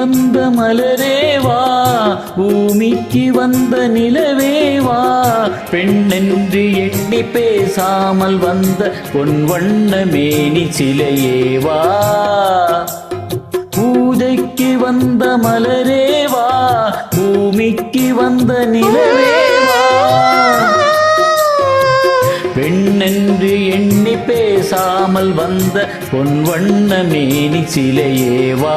வந்த மலரேவா பூமிக்கு வந்த நிலவேவா பெண்ணென்று எண்ணி பேசாமல் வந்த பொன் வண்ண மேனி சிலையேவா பூஜைக்கு வந்த மலரேவா பூமிக்கு வந்த நிலவேவா பெண்ணென்று எண்ணி பேசாமல் வந்த பொன் வண்ண மேனி சிலையேவா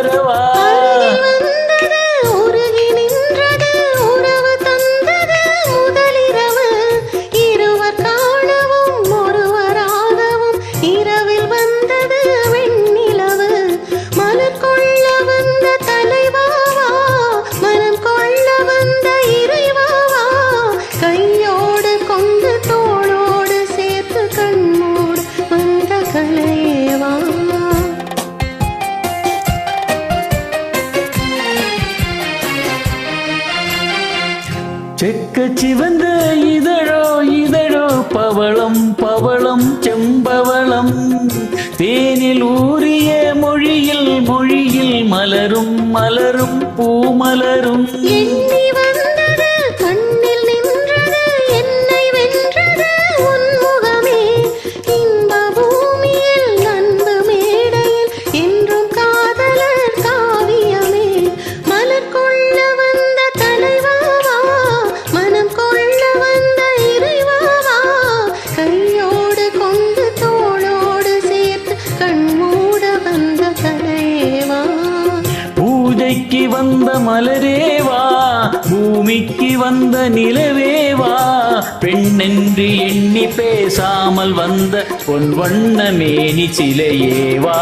செக்க சிவந்த இதழோ இதழோ பவளம் பவளம் செம்பவளம். தேனில் ஊறிய மொழியில் மொழியில் மலரும் மலரும் பூமலரும் எண்ணி பூஜைக்கு வந்த மலரேவா பூமிக்கு வந்த நிலவேவா பெண்ணென்று எண்ணி பேசாமல் வந்த பொன் வண்ண மேனி சிலையேவா